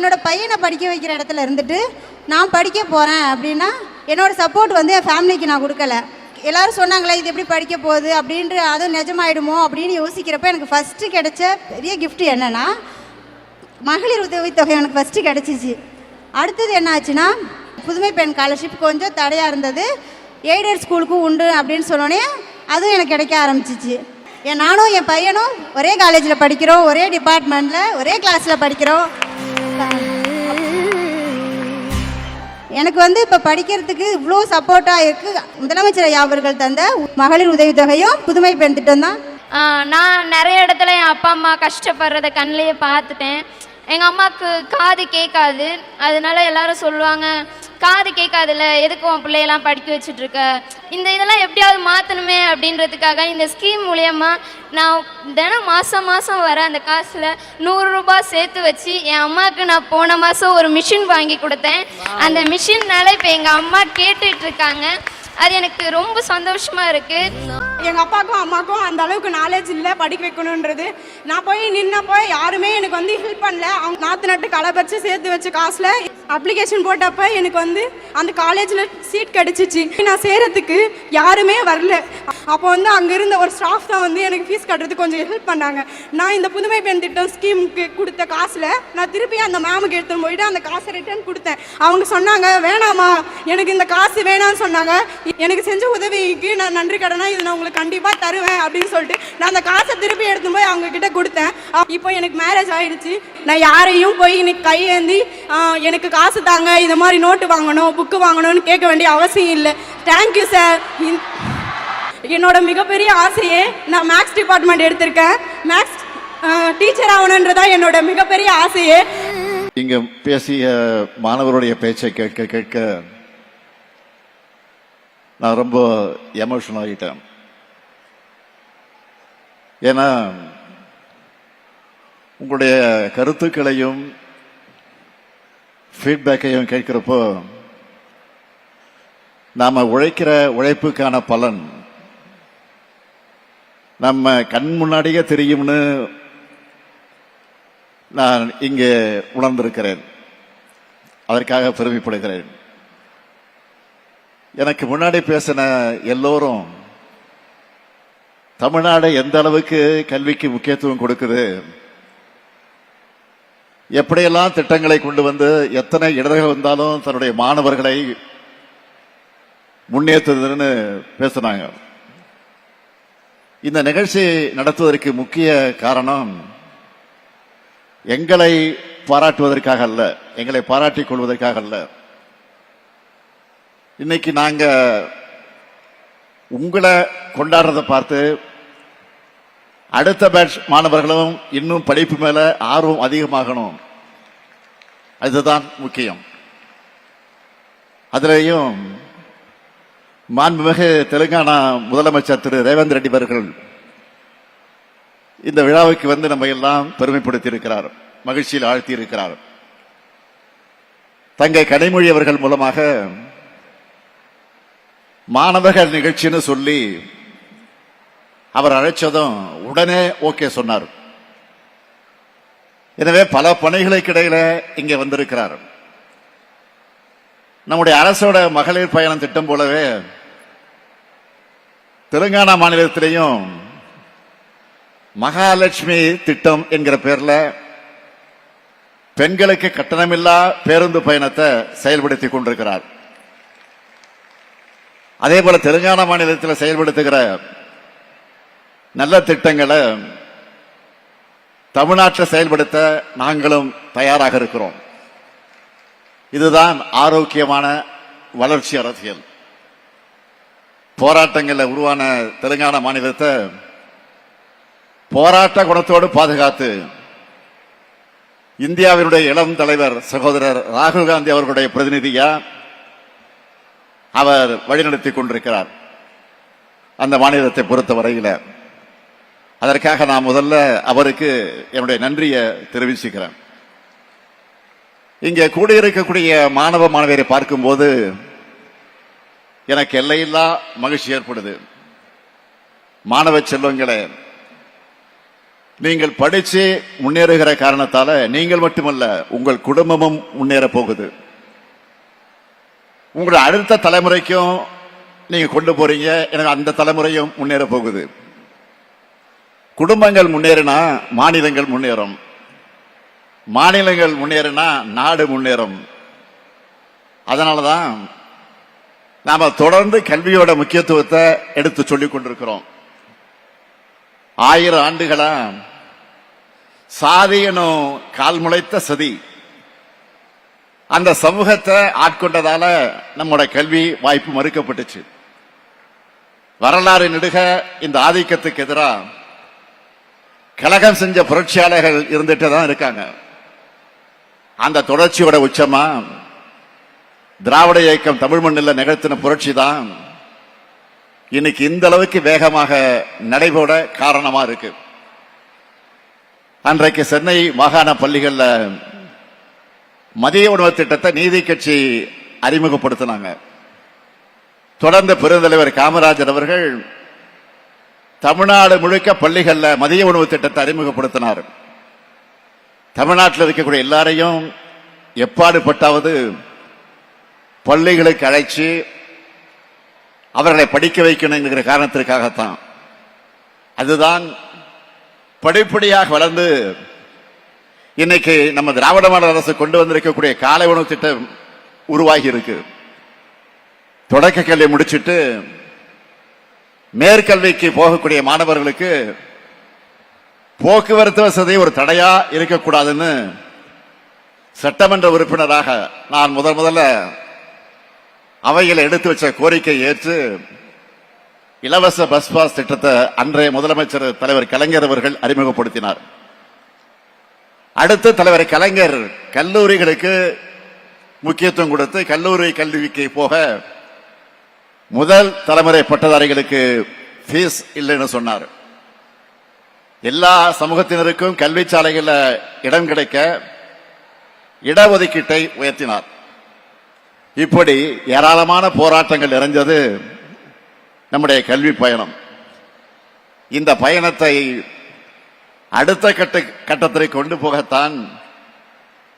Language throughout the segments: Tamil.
என்னோடய பையனை படிக்க வைக்கிற இடத்துல இருந்துட்டு நான் படிக்க போகிறேன் அப்படின்னா என்னோடய சப்போர்ட் வந்து என் ஃபேமிலிக்கு நான் கொடுக்கல. எல்லாரும் சொன்னாங்களே இது எப்படி படிக்க போகுது? அப்படின்ட்டு அதுவும் நிஜமாயிடுமோ? அப்படின்னு யோசிக்கிறப்ப எனக்கு ஃபஸ்ட்டு கிடைச்ச பெரிய கிஃப்ட் என்னன்னா மகளிர் உதவித்தொகை எனக்கு ஃபஸ்ட்டு கிடச்சிச்சு. அடுத்தது என்ன ஆச்சுன்னா புதுமை பெண் ஸ்காலர்ஷிப் கொஞ்சம் தடையாக இருந்தது. எய்டட் ஸ்கூலுக்கும் உண்டு அப்படின்னு சொன்னோடனே அதுவும் எனக்கு கிடைக்க ஆரம்பிச்சிச்சு. என் நானும் என் பையனும் ஒரே காலேஜில் படிக்கிறோம் ஒரே டிபார்ட்மெண்ட்டில் ஒரே கிளாஸில் படிக்கிறோம். எனக்கு வந்து இப்போ படிக்கிறதுக்கு இவ்வளோ சப்போர்ட்டாக இருக்கு. முதலமைச்சர் ஐயா அவர்கள் தந்த மகளிர் உதவித்தொகையும் புதுமை பெண் திட்டம் தான். நான் நிறைய இடத்துல என் அப்பா அம்மா கஷ்டப்படுறத கண்ணிலேயே பார்த்துட்டேன். எங்கள் அம்மாவுக்கு காது கேட்காது. அதனால எல்லாரும் சொல்லுவாங்க காது கேட்காதுல்ல எதுக்கு உன் பிள்ளையெல்லாம் படிக்க வச்சுட்டு இருக்க இந்த இதெல்லாம் எப்படியாவது மாற்றணுமே அப்படின்றதுக்காக இந்த ஸ்கீம் மூலயமா நான் தினம் மாதம் மாதம் வர அந்த காசில் நூறுரூபா சேர்த்து வச்சு என் அம்மாவுக்கு நான் போன மாதம் ஒரு மிஷின் வாங்கி கொடுத்தேன். அந்த மிஷின்னால இப்போ எங்கள் அம்மா கேட்டுட்டு இருக்காங்க அது எனக்கு ரொம்ப சந்தோஷமா இருக்குது எங்கள் அப்பாவுக்கும் அம்மாவுக்கும் அந்த அளவுக்கு நாலேஜ் இல்லை படிக்க வைக்கணுன்றது நான் போய் நின்னப்போ யாருமே எனக்கு வந்து ஹெல்ப் பண்ணல. அவங்க நாற்று நட்டு களை பறித்து சேர்த்து வச்ச காசில் அப்ளிகேஷன் போட்டப்ப எனக்கு வந்து அந்த காலேஜில் சீட் கிடச்சிச்சு. நான் சேரத்துக்கு யாருமே வரல. அப்போ வந்து அங்கே இருந்த ஒரு ஸ்டாஃப் தான் வந்து எனக்கு ஃபீஸ் கட்டுறதுக்கு கொஞ்சம் ஹெல்ப் பண்ணாங்க. நான் இந்த புதுமை பெண் திட்டம் ஸ்கீமுக்கு கொடுத்த காசில் நான் திருப்பி அந்த மேமுக்கு எடுத்துன்னு போயிட்டு அந்த காசை ரிட்டர்ன் கொடுத்தேன். அவங்க சொன்னாங்க வேணாமா எனக்கு இந்த காசு வேணாம்னு சொன்னாங்க. எனக்கு செஞ்ச உதவிக்கு நான் நன்றி கடனா இது நான் உங்களுக்கு கண்டிப்பாக தருவேன் அப்படின்னு சொல்லிட்டு நான் அந்த காசை திருப்பி எடுத்து போய் அவங்க கிட்ட கொடுத்தேன். இப்போ எனக்கு மேரேஜ் ஆயிடுச்சு. நான் யாரையும் போய் இன்னைக்கு கையேந்தி எனக்கு காசு தாங்க இந்த மாதிரி நோட்டு வாங்கணும் புக்கு வாங்கணும்னு கேட்க வேண்டிய அவசியம் இல்லை. தேங்க்யூ சார் என்னோட மிகப்பெரிய ஆசையே நான் மேக்ஸ் டிபார்ட்மெண்ட் எடுத்திருக்கேன். மேக்ஸ் டீச்சர் ஆகணுன்றதா என்னோட மிகப்பெரிய ஆசையே. இங்க பேசிய மாணவருடைய பேச்சை கேட்க கேட்க நான் ரொம்ப எமோஷனல் ஆகிட்டேன் ஏன்னா உங்களுடைய கருத்துக்களையும் ஃபீட்பேக்கையும் கேட்கிறப்போ நாம உழைக்கிற உழைப்புக்கான பலன் நம்ம கண் முன்னாடியே தெரியும்னு நான் இங்கே உணர்ந்திருக்கிறேன். அதற்காக பெருமைப்படுகிறேன். எனக்கு முன்னாடி பேசின எல்லோரும் தமிழ்நாடு எந்த அளவுக்கு கல்விக்கு முக்கியத்துவம் கொடுக்குது எப்படியெல்லாம் திட்டங்களை கொண்டு வந்து எத்தனை இடர்கள் வந்தாலும் தன்னுடைய மாணவர்களை முன்னேற்றுதுன்னு பேசுனாங்க. இந்த நிகழ்ச்சி நடத்துவதற்கு முக்கிய காரணம் எங்களை பாராட்டுவதற்காக அல்ல எங்களை பாராட்டிக் கொள்வதற்காக அல்ல. இன்னைக்கு நாங்க உங்களை கொண்டாடுறதை பார்த்து அடுத்த பேட்ச் மாணவர்களும் இன்னும் படிப்பு மேல ஆர்வம் அதிகமாகணும். அதுதான் முக்கியம். அதுலேயும் மாண்புமிகு தெலுங்கானா முதலமைச்சர் திரு ரேவந்த் ரெட்டி அவர்கள் இந்த விழாவுக்கு வந்து நம்ம எல்லாம் பெருமைப்படுத்தி இருக்கிறார் மகிழ்ச்சியில் ஆழ்த்தி இருக்கிறார் தங்கை கடைமொழி அவர்கள் மூலமாக மாணவர்கள் நிகழ்ச்சின்னு சொல்லி அவர் அழைச்சதும் உடனே ஓகே சொன்னார். எனவே பல பணிகளுக்கு இடையில வந்திருக்கிறார். நம்முடைய அரசோட மகளிர் பயணம் திட்டம் போலவே தெலுங்கானா மாநிலத்திலையும் மகாலட்சுமி திட்டம் என்கிற பேர்ல பெண்களுக்கு கட்டணமில்லா பேருந்து பயணத்தை செயல்படுத்தி கொண்டிருக்கிறார். அதே போல தெலுங்கானா மாநிலத்தில் செயல்படுத்துகிற நல்ல திட்டங்களை தமிழ்நாட்டில் செயல்படுத்த நாங்களும் தயாராக இருக்கிறோம். இதுதான் ஆரோக்கியமான வளர்ச்சி அரசியல். போராட்டங்களில் உருவான தெலுங்கானா மாநிலத்தை போராட்ட குணத்தோடு பாதுகாத்து இந்தியாவினுடைய இளம் தலைவர் சகோதரர் ராகுல் காந்தி அவர்களுடைய பிரதிநிதியா அவர் வழிநடத்தி கொண்டிருக்கிறார் அந்த மாநிலத்தை பொறுத்தவரையில். அதற்காக நான் முதல்ல அவருக்கு என்னுடைய நன்றியை தெரிவிச்சுக்கிறேன். இங்கே கூடியிருக்கக்கூடிய மாணவ மாணவியரை பார்க்கும்போது எனக்கு எல்லையில்லா மகிழ்ச்சி ஏற்படுது. மாணவ செல்வங்களே நீங்கள் படித்து முன்னேறுகிற காரணத்தால நீங்கள் மட்டுமல்ல உங்கள் குடும்பமும் முன்னேற போகுது. உங்களுடைய அடுத்த தலைமுறைக்கும் நீங்க கொண்டு போறீங்க எனக்கு அந்த தலைமுறையும் முன்னேற போகுது. குடும்பங்கள் முன்னேறினா மாநிலங்கள் முன்னேறும். மாநிலங்கள் முன்னேறினா நாடு முன்னேறும். அதனாலதான் நாம தொடர்ந்து கல்வியோட முக்கியத்துவத்தை எடுத்து சொல்லிக் கொண்டிருக்கிறோம். ஆயிரம் ஆண்டுகளா சாதி எனும் கால் முளைத்த சதி. அந்த சமூகத்தை ஆட்கொண்டதால நம்மோட கல்வி வாய்ப்பு மறுக்கப்பட்டுச்சு. வரலாறு நெடுக இந்த ஆதிக்கத்துக்கு எதிராக கலகம் செஞ்ச புரட்சியாளர்கள் இருந்துட்டு தான் இருக்காங்க. அந்த தொடர்ச்சியோட உச்சமா திராவிட இயக்கம் தமிழ் மண்ணில் நிகழ்த்தின புரட்சி தான். இன்னைக்கு இந்த அளவுக்கு வேகமாக நடைபெற காரணமா இருக்கு. அன்றைக்கு சென்னை மாகாண பள்ளிகளில் மதிய உணவு திட்டத்தை நீதி கட்சி அறிமுகப்படுத்தினாங்க. தொடர்ந்து பெருந்தலைவர் காமராஜர் அவர்கள் தமிழ்நாடு முழுக்க பள்ளிகளில் மதிய உணவு திட்டத்தை அறிமுகப்படுத்தினார். தமிழ்நாட்டில் இருக்கக்கூடிய எல்லாரையும் எப்பாடுபட்டாவது பள்ளிகளுக்கு அழைச்சு அவர்களை படிக்க வைக்கணுங்கிற காரணத்திற்காகத்தான். அதுதான் படிப்படியாக வளர்ந்து இன்னைக்கு நம்ம திராவிட மாடல் அரசு கொண்டு வந்திருக்கக்கூடிய காலை உணவு திட்டம் உருவாகி இருக்கு. தொடக்க கல்வி முடிச்சிட்டு மேற்கல்விக்கு போகக்கூடிய மாணவர்களுக்கு போக்குவரத்து வசதி ஒரு தடையா இருக்கக்கூடாதுன்னு சட்டமன்ற உறுப்பினராக நான் முதல் முதல்ல அவையில் எடுத்து வச்ச கோரிக்கை ஏற்று இலவச பஸ் பாஸ் திட்டத்தை அன்றைய முதலமைச்சர் தலைவர் கலைஞர் அவர்கள் அறிமுகப்படுத்தினார். அடுத்து தலைவர் கலைஞர் கல்லூரிகளுக்கு முக்கியத்துவம் கொடுத்து கல்லூரி கல்விக்கு போக முதல் தலைமுறை பட்டதாரிகளுக்கு ஃபீஸ் இல்லைன்னு சொன்னார். எல்லா சமூகத்தினருக்கும் கல்வி சாலைகளில் இடம் கிடைக்க இடஒதுக்கீட்டை உயர்த்தினார். இப்படி ஏராளமான போராட்டங்கள் நிறைஞ்சது நம்முடைய கல்வி பயணம். இந்த பயணத்தை அடுத்த கட்ட கட்டத்தை கொண்டு போகத்தான்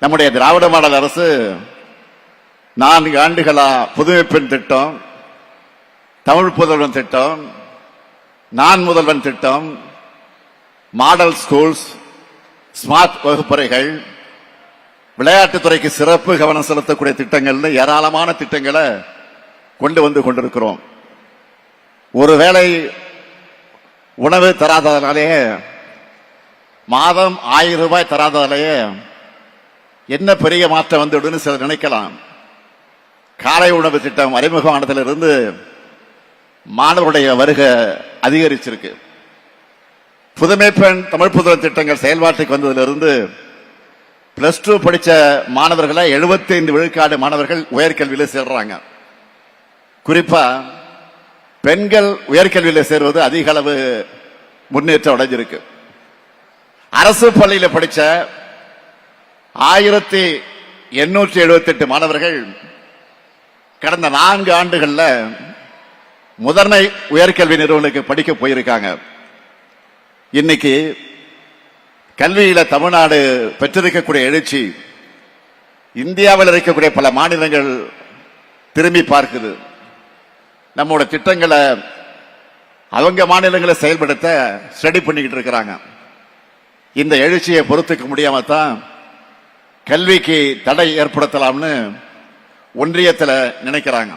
நம்முடைய திராவிட மாடல் அரசு நான்கு ஆண்டுகளா புதுமைப்பெண் திட்டம் தமிழ் புதல்வன் திட்டம் நான் முதல்வன் திட்டம் மாடல் ஸ்கூல்ஸ் ஸ்மார்ட் வகுப்பறைகள் விளையாட்டுத்துறைக்கு சிறப்பு கவனம் செலுத்தக்கூடிய திட்டங்கள்னு ஏராளமான திட்டங்களை கொண்டு வந்து கொண்டிருக்கிறோம். ஒருவேளை உணவு தராததனாலேயே மாதம் ஆயிரம் ரூபாய் தராததாலேயே என்ன பெரிய மாற்றம் வந்துடுன்னு சிலர் நினைக்கலாம். காலை உணவு திட்டம் அறிமுகமானதிலிருந்து மாணவருடைய வருகை அதிகரிச்சிருக்கு. புதுமைப்பெண் தமிழ் புதுவன் திட்டங்கள் செயல்பாட்டுக்கு வந்ததிலிருந்து பிளஸ் டூ படித்த மாணவர்களை 75 விழுக்காடு மாணவர்கள் உயர்கல்வியில் சேர்றாங்க. குறிப்பா பெண்கள் உயர்கல்வியில் சேர்வது அதிக அளவு முன்னேற்றம் அடைஞ்சிருக்கு. அரசு பள்ளியில் படித்த ஆயிரத்தி எண்ணூற்றி எழுபத்தெட்டு மாணவர்கள் கடந்த நான்கு ஆண்டுகளில் முதன்மை உயர்கல்வி நிறுவனங்களுக்கு படிக்க போயிருக்காங்க. இன்னைக்கு கல்வியில தமிழ்நாடு பெற்றிருக்கக்கூடிய எழுச்சி இந்தியாவில் இருக்கக்கூடிய பல மாநிலங்கள் திரும்பி பார்க்குது. நம்மோட திட்டங்களை அவங்க மாநிலங்களை செயல்படுத்த ஸ்டடி பண்ணிக்கிட்டு இருக்கிறாங்க. இந்த எழுச்சியை பொறுத்துக்க முடியாம தான் கல்விக்கு தடை ஏற்படுத்தலாம்னு ஒன்றியத்தில் நினைக்கிறாங்க.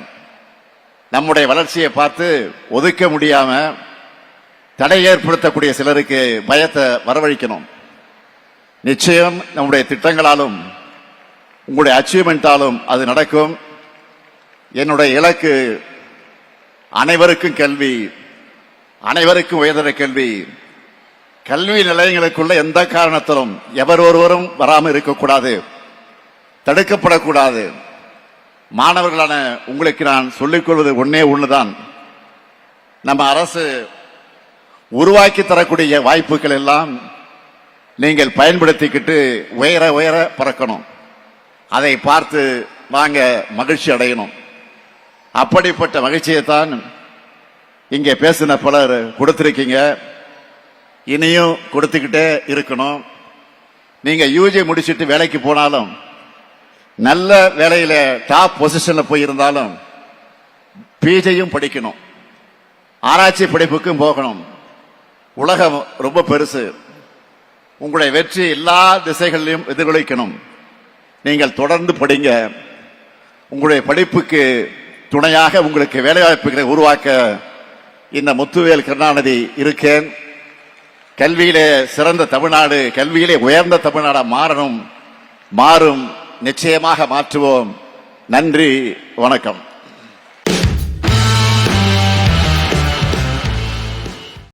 நம்முடைய வளர்ச்சியை பார்த்து ஒதுக்க முடியாம தடை ஏற்படுத்தக்கூடிய சிலருக்கு பயத்தை வரவழைக்கணும். நிச்சயம் நம்முடைய திட்டங்களாலும் உங்களுடைய அச்சீவ்மெண்ட்டாலும் அது நடக்கும். என்னுடைய இலக்கு அனைவருக்கும் கல்வி அனைவருக்கும் உயர்தர கல்வி. கல்வி நிலையங்களுக்குள்ள எந்த காரணத்திலும் எவர் ஒருவரும் வராமல் இருக்கக்கூடாது. தடுக்கப்படக்கூடாது. மாணவர்களான உங்களுக்கு நான் சொல்லிக் கொள்வது ஒன்னே ஒன்றுதான் நம்ம அரசு உருவாக்கி தரக்கூடிய வாய்ப்புகள் எல்லாம் நீங்கள் பயன்படுத்திக்கிட்டு உயர உயர பறக்கணும். அதை பார்த்து வாங்க மகிழ்ச்சி அடையணும். அப்படிப்பட்ட மகிழ்ச்சியை தான் இங்கே பேசின பலர் கொடுத்துருக்கீங்க. இனியும் கொடுத்துக்கிட்டே இருக்கணும். நீங்கள் யூஜி முடிச்சுட்டு வேலைக்கு போனாலும் நல்ல வேலையில் டாப் பொசிஷனில் போயிருந்தாலும் பிஜையும் படிக்கணும். ஆராய்ச்சி படிப்புக்கும் போகணும். உலகம் ரொம்ப பெருசு. உங்களுடைய வெற்றி எல்லா திசைகளிலும் எதிர்கொலிக்கணும் நீங்கள் தொடர்ந்து படிங்க. உங்களுடைய படிப்புக்கு துணையாக உங்களுக்கு வேலைவாய்ப்புகளை உருவாக்க இந்த முத்துவேல் கருணாநிதி இருக்கேன். கல்வியிலே சிறந்த தமிழ்நாடு கல்வியிலே உயர்ந்த தமிழ்நாடாக மாறணும். மாறும். நிச்சயமாக மாற்றுவோம். நன்றி. வணக்கம்.